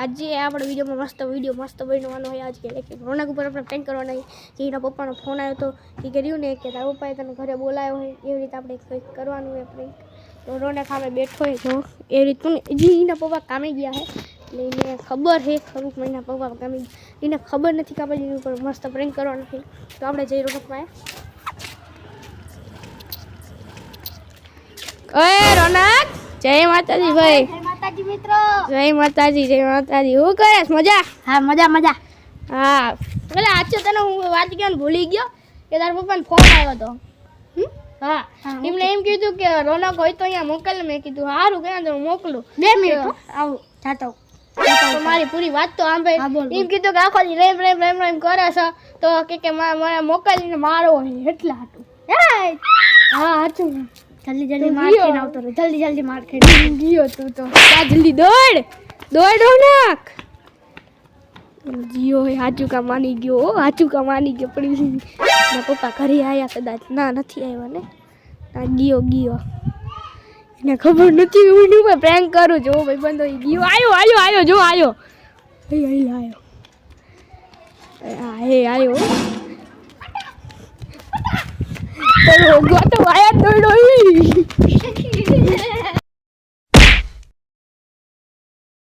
આજે આપણે વિડીયોમાં મસ્ત વીડિયો મસ્ત બનવાનો હોય આજે કે રોનક ઉપર આપણે પ્રેન્ક કરવાના હોય કે એના પપ્પાનો ફોન આવ્યો હતો એ કર્યું ને કે તારા પપ્પાએ તને ઘરે બોલાવ્યો હોય, એવી રીતે આપણે કંઈક કરવાનું હોય પ્રેન્ક તો રોનક સામે બેઠો હોય તો એ રીતનું હજી એના પપ્પા કામે ગયા છે એટલે એને ખબર છે ખરું કે પપ્પા કામે એને ખબર નથી કે આપણે એની મસ્ત પ્રેન્ક કરવાનો છે. તો આપણે જઈ રોનક પાસે ઓય રોનક! જય માતાજી ભાઈ. માતાજી મિત્રો. જય માતાજી જય માતાજી. હું કરે મજા? હા મજા મજા. હા. એટલે આજે તને હું વાત ક્યાં ભૂલી ગયો કે તારા પપ્પાને ફોન આવ્યો હતો. હા. એમને એમ કીધું કે રોનક હોય તો અહીંયા મોકલ. મેં કીધું સારું કે તો મોકલું. બે મિનિટ આવું જાતો મારી પૂરી વાત તો હા, એમ કીધું કે આખો રેમ રેમ રેમ રેમ કરે છે. તો કે કે મને મોકલીને મારો હોય એટલા હતું હા હાચું. જલ્દી જલ્દી માર ખાઈને આવતો રહે. જલ્દી જલ્દી માર ખાઈને. ગયો તું તો. જા જલ્દી દોડ. દોડ રોનક જીઓ હે હાચું કા માની ગયો હાચું કા માની ગયો. પણ મારા પપ્પા ઘરે આવ્યા કદાચ. ના નથી આવ્યા ને. ના ગયો ગયો. એને ખબર નથી હું એની ભાઈ પ્રેન્ક કરું છું. ભાઈ બંધો ગયો. આયો આયો આયો જો આયો. એ અહીં આવ્યો આ હે આયો તો ગોતો આયા દોડો